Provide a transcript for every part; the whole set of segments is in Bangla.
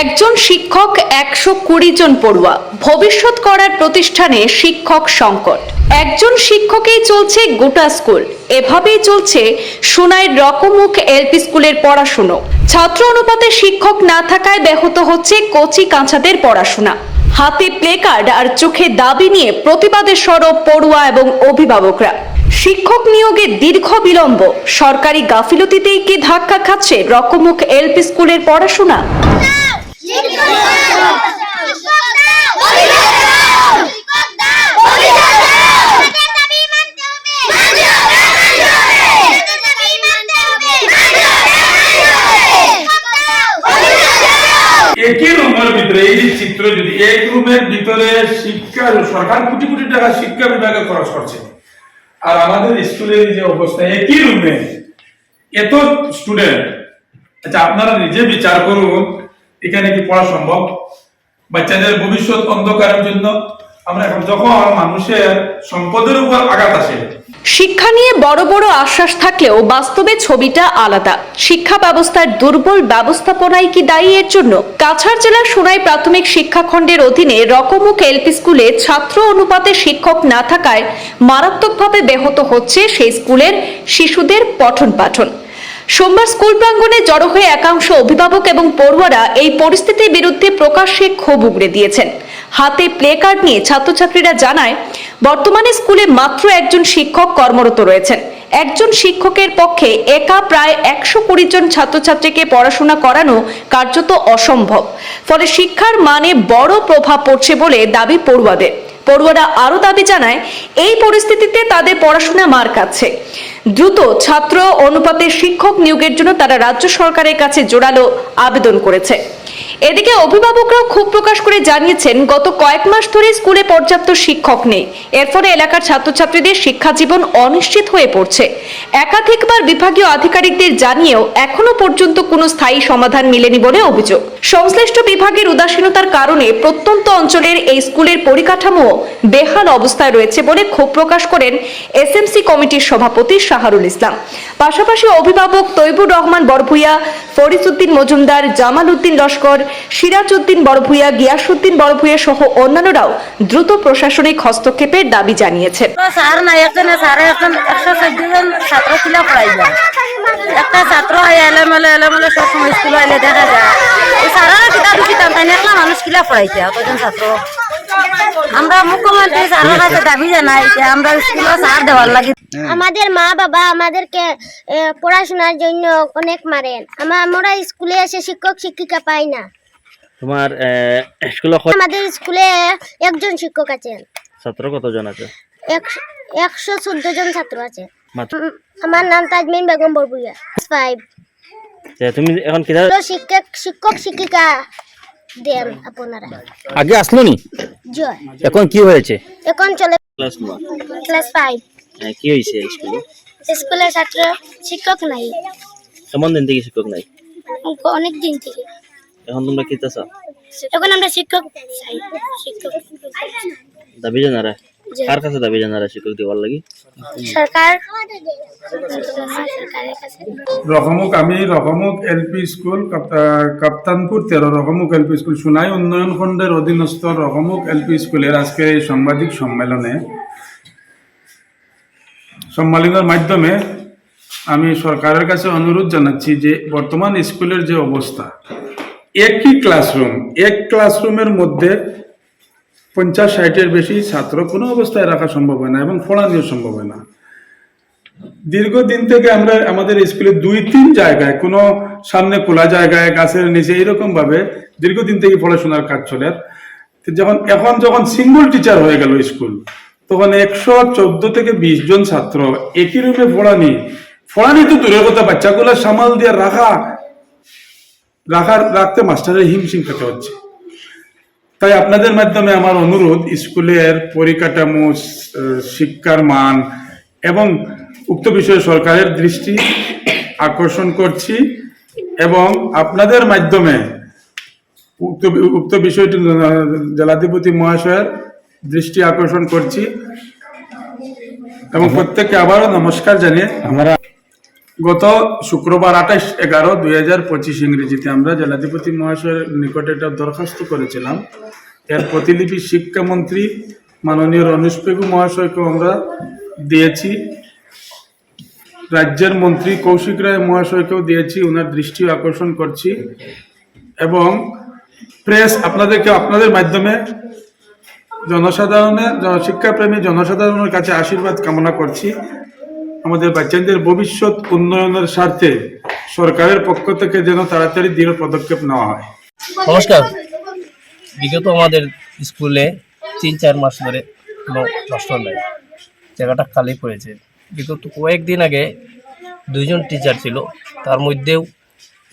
একজন শিক্ষক, একশো কুড়ি জন পড়ুয়া। ভবিষ্যৎ করার প্রতিষ্ঠানে শিক্ষক সংকট। একজন শিক্ষকেই চলছে গোটা স্কুল। এভাবেই চলছে সোনাইয়ের রকমুখ এলপি স্কুলের পড়াশুনো। ছাত্র অনুপাতে শিক্ষক না থাকায় ব্যাহত হচ্ছে কচি কাঁচাদের পড়াশোনা। হাতে প্লেকার্ড আর চোখে দাবি নিয়ে প্রতিবাদের সরব পড়ুয়া এবং অভিভাবকরা। শিক্ষক নিয়োগে দীর্ঘ বিলম্ব। সরকারি গাফিলতিতেই কি ধাক্কা খাচ্ছে রকমুখ এলপি স্কুলের পড়াশোনা? একই রুমের ভিতরে, এই যে চিত্র যদি এক রুমের ভিতরে শিক্ষা, সরকার কোটি কোটি টাকা শিক্ষা বিভাগে খরচ করছে। আর আমাদের স্কুলের যে অবস্থা, একই রুমে এত স্টুডেন্ট আচ্ছা আপনারা নিজে বিচার করুন এখানে কি পড়া সম্ভব? বাচ্চাদের ভবিষ্যৎ অন্ধকারের জন্য আমরা এখন যখন মানুষের সম্পদের উপর আঘাত আসে, শিক্ষা নিয়ে বড় বড় আশ্বাস থাকলেও বাস্তবে ছবিটা আলাদা। শিক্ষা ব্যবস্থার দুর্বল ব্যবস্থাপনায় কি দায়ী এর জন্য? কাছাড় জেলার সোনাই প্রাথমিক শিক্ষাখণ্ডের অধীনে রকমুখ এলপি স্কুলে ছাত্র অনুপাতে শিক্ষক না থাকায় মারাত্মকভাবে ব্যাহত হচ্ছে সেই স্কুলের শিশুদের পঠন পাঠন। সোমবার স্কুল প্রাঙ্গণে জড়ো হয়ে একাংশ অভিভাবক এবং পড়ুয়ারা এই পরিস্থিতির বিরুদ্ধে প্রকাশ্যে ক্ষোভ উগড়ে দিয়েছেন। হাতে প্লে কার্ড নিয়ে ছাত্রছাত্রীরা জানায়, বর্তমানে স্কুলে মাত্র একজন শিক্ষক কর্মরত রয়েছেন। একজন শিক্ষকের পক্ষে একা প্রায় একশো কুড়ি জন ছাত্রছাত্রীকে পড়াশোনা করানো কার্যত অসম্ভব। ফলে শিক্ষার মানে বড় প্রভাব পড়ছে বলে দাবি পড়ুয়াদের। পড়ুয়ারা আরও দাবি জানায়, এই পরিস্থিতিতে তাদের পড়াশোনা মার কাছে। দ্রুত ছাত্র, অনুপাতে শিক্ষক নিয়োগের জন্য তারা রাজ্য সরকারের কাছে জোরালো আবেদন করেছে। এদিকে অভিভাবকরাও ক্ষোভ প্রকাশ করে জানিয়েছেন, গত কয়েক মাস ধরে স্কুলে পর্যাপ্ত শিক্ষক নেই। এর ফলে এলাকার ছাত্রছাত্রীদের শিক্ষা জীবন অনিশ্চিত হয়ে পড়ছে। একাধিকবার বিভাগীয় আধিকারিকদের জানিয়েও এখনও পর্যন্ত কোনো স্থায়ী সমাধান মেলেনি বলে অভিযোগ। সংশ্লিষ্ট বিভাগের উদাসীনতার কারণে প্রত্যন্ত অঞ্চলের এই স্কুলের পরিকাঠামো বেহাল অবস্থায় রয়েছে বলে ক্ষোভ প্রকাশ করেন এসএমসি কমিটির সভাপতি শাহরুল ইসলাম। পাশাপাশি অভিভাবক তৈবুর রহমান বড়ভুইয়া ফরিসুদ্দিন মজুমদার, জামাল উদ্দিন লস্কর সিরাজ উদ্দিন বড়ভুইয়া গিয়াসুদ্দিন বড়ভুইয়া সহ অন্যান্যরাও দ্রুত প্রশাসনিক হস্তক্ষেপের দাবি জানিয়েছেন। স্যার নাই একজন স্যারে একজন একশো চোদ্দ জন ছাত্র ছিল পড়াই যায়। একটা ছাত্র আয় এলেমেলে এলেমেলে সব সময় স্কুল আইলে দেখা যায়। কিতাব কিতাব তাই না একলা মানুষ কিলা পড়াইছে অতজন ছাত্র? আমরা মুখ্যমন্ত্রী স্যারের কাছে দাবি জানাই যে আমরা স্কুলে স্যার দেওয়ার লাগে। আমাদের মা বাবা আমাদেরকে পড়াশোনার জন্য অনেক মারেন। আমরা স্কুলে এসে শিক্ষক শিক্ষিকা পাই না। তোমার স্কুলে আমাদের স্কুলে একজন শিক্ষক আছেন। ছাত্র কতজন আছে? একশ- একশো চোদ্দ জন ছাত্র আছে। আমার নাম তাজমিন বেগম বরবুইয়া ফাইভ তুমি এখন তো শিক্ষক শিক্ষক শিক্ষিকা দেন আপনারা। আগে আসলো নি? এখন কি হয়েছে? এখন চলে ক্লাস ক্লাস ফাইভ কি হয়েছে স্কুলে? স্কুলের ছাত্র শিক্ষক নাই। কেমন দিন থেকে শিক্ষক নাই? অনেক দিন থেকে। এখন তোমরা কি চাও এখন আমরা শিক্ষক চাই। শিক্ষক। দাবি জানারা। কার কাছে দাবি জানারা শিক্ষক দেওয়ার লাগি? সরকার। সরকারের রকমুক আমি রকমুক এলপি স্কুল কাপ্তা- কাপ্তানপুর তেরো রকমুক এলপি স্কুল সুনাই উন্নয়ন খণ্ডের অধীনস্থ রকমুক এলপি স্কুলের আজকের এই সাংবাদিক সম্মেলনে সম্মেলনের মাধ্যমে আমি সরকারের কাছে অনুরোধ জানাচ্ছি যে বর্তমান স্কুলের যে অবস্থা একই ক্লাসরুম এক ক্লাসরুমের মধ্যে পঞ্চাশ ষাটের বেশি ছাত্র কোনো অবস্থায় রাখা সম্ভব হয় না এবং পড়ানো সম্ভব হয় না। দীর্ঘদিন থেকে আমরা আমাদের স্কুলে দুই তিন জায়গায়, কোনো সামনে খোলা জায়গায়, গাছের নিচে এরকম ভাবে দীর্ঘদিন থেকে পড়াশোনার কাজ চলে। যখন, এখন যখন সিঙ্গল টিচার হয়ে গেল স্কুল, তখন একশো চোদ্দ থেকে বিশ জন ছাত্র একই রুমে পড়ানি। পড়ানি তো দূরের কথা, বাচ্চাগুলো সামাল দিয়ে রাখা রাখার, রাখতে মাস্টারের হিমশিম খেতে হচ্ছে। তাই আপনাদের মাধ্যমে আমার অনুরোধ, স্কুলের পরিকাঠামো শিক্ষার মান এবং উক্ত বিষয়ে সরকারের দৃষ্টি আকর্ষণ করছি এবং আপনাদের মাধ্যমে উক্ত উক্ত বিষয়টি জেলাধিপতি মহাশয়ের দৃষ্টি আকর্ষণ করছি এবং প্রত্যেককে আবারও নমস্কার জানিয়ে আমরা গত শুক্রবার আঠাশ এগারো দুই হাজার পঁচিশ ইংরেজিতে আমরা জেলাধিপতি মহাশয়ের নিকটে একটা দরখাস্ত করেছিলাম। এর প্রতিলিপি শিক্ষামন্ত্রী মাননীয় রমেশ পেগু মহাশয়কেও আমরা দিয়েছি। রাজ্যের মন্ত্রী কৌশিক রায় মহাশয়কেও দিয়েছি ওনার দৃষ্টি আকর্ষণ করছি। এবং প্রেস আপনাদেরকে আপনাদের মাধ্যমে জনসাধারণের, শিক্ষাপ্রেমী জনসাধারণের কাছে আশীর্বাদ কামনা করছি। আমাদের বাচ্চাদের ভবিষ্যৎ উন্নয়নের স্বার্থে সরকারের পক্ষ থেকে যেন তাড়াতাড়ি দৃঢ় পদক্ষেপ নেওয়া হয়। নমস্কার। বিগত আমাদের স্কুলে তিন, চার মাস ধরে কোনো মাস্টার নেই। জায়গাটা খালি পড়েছে। বিগত কয়েকদিন আগে দুইজন টিচার ছিল। তার মধ্যেও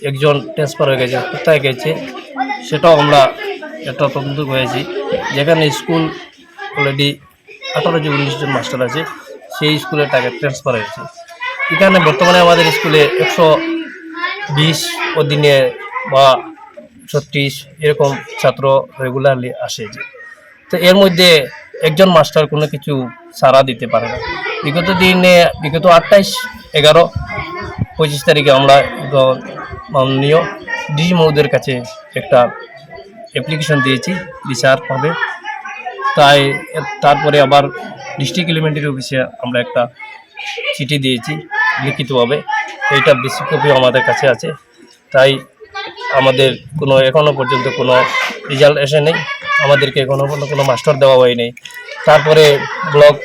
একজন ট্রান্সফার হয়ে গেছে, কোথায় গেছে সেটাও আমরা একটা তদন্ত করেছি। যেখানে স্কুল অলরেডি আঠারো যে উনিশ জন মাস্টার আছে। সেই স্কুলে তাকে ট্রান্সফার হয়েছে। এখানে বর্তমানে আমাদের স্কুলে একশো বিশ অধীনে বা ছত্রিশ এরকম ছাত্র রেগুলারলি আসে যে। তো এর মধ্যে একজন মাস্টার কোনো কিছু সাড়া দিতে পারে না। বিগত দিনে, বিগত আঠাইশ, এগারো, পঁচিশ তারিখে আমরা মাননীয় ডিজি মহোদয়ের কাছে একটা অ্যাপ্লিকেশন দিয়েছি বিচারভাবে তাই তারপরে আবার ডিস্ট্রিক্ট এলিমেন্টারি অফিসে আমরা একটা চিঠি দিয়েছি লিখিতভাবে। এইটা বেশি কপি আমাদের কাছে আছে। তাই আমাদের কোনো এখনও পর্যন্ত কোনো রেজাল্ট এসে নেই। আমাদেরকে এখনও পর্যন্ত কোনো মাস্টার দেওয়া হয়নি তারপরে ব্লক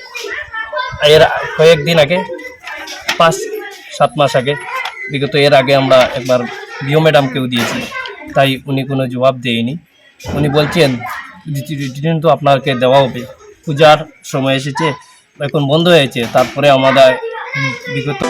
এর কয়েকদিন আগে, পাঁচ, সাত মাস আগে, বিগত এর আগে আমরা একবার বিও ম্যাডামকেও দিয়েছি। তাই উনি কোনো জবাব দেয়নি। উনি বলছেন রিটার্ন তো আপনাকে দেওয়া হবে। পূজার সময় এসেছে এখন বন্ধ হয়েছে তারপরে আমাদের বিগত